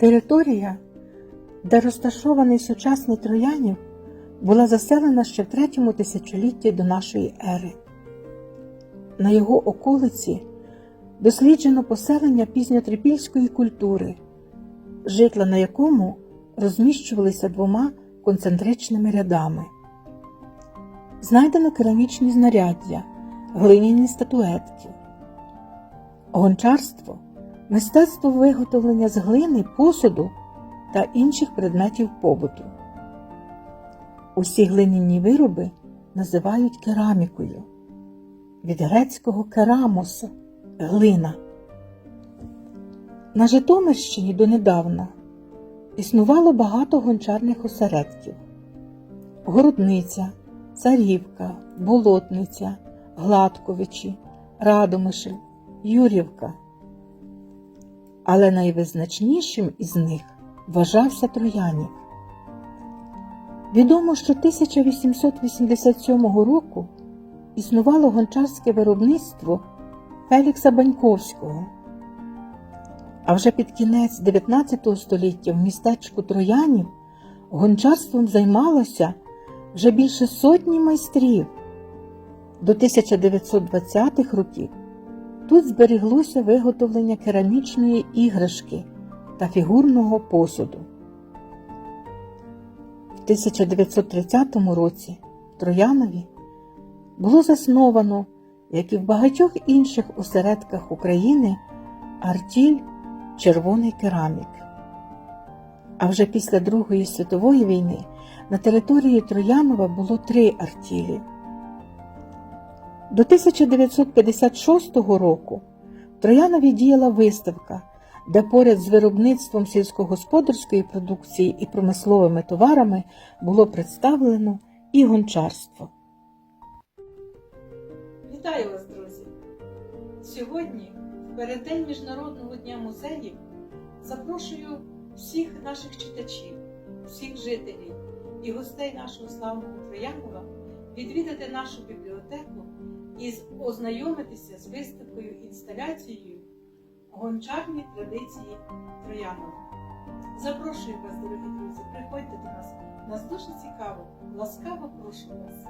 Територія, де розташований сучасний Троянів, була заселена ще в третьому тисячолітті до нашої ери. На його околиці досліджено поселення пізньотрипільської культури, житла на якому розміщувалися двома концентричними рядами. Знайдено керамічні знаряддя, глиняні статуетки. Гончарство мистецтво виготовлення з глини, посуду та інших предметів побуту. Усі глиняні вироби називають керамікою від грецького керамос глина. На Житомирщині донедавна існувало багато гончарних осередків: Городниця, Царівка, Болотниця, Гладковичі, Радомишль, Юрівка. Але найвизначнішим із них вважався Троянів. Відомо, що 1887 року існувало гончарське виробництво Фелікса Баньковського. А вже під кінець 19 століття в містечку Троянів гончарством займалося вже більше сотні майстрів. До 1920-х років тут зберіглося виготовлення керамічної іграшки та фігурного посуду. В 1930 році в Троянові було засновано, як і в багатьох інших осередках України, артіль Червоний керамік. А вже після Другої світової війни на території Троянова було три артілі. До 1956 року в Троянові діяла виставка, де поряд з виробництвом сільськогосподарської продукції і промисловими товарами було представлено і гончарство. Вітаю вас, друзі! Сьогодні, в переддень Міжнародного дня музеїв, запрошую всіх наших читачів, всіх жителів і гостей нашого славного Троянова відвідати нашу бібліотеку ознайомитися з виставкою інсталяцією Гончарні традиції Троянова. Запрошую вас, дорогі друзі, приходьте до нас. Нас дуже цікаво. Ласкаво прошу вас.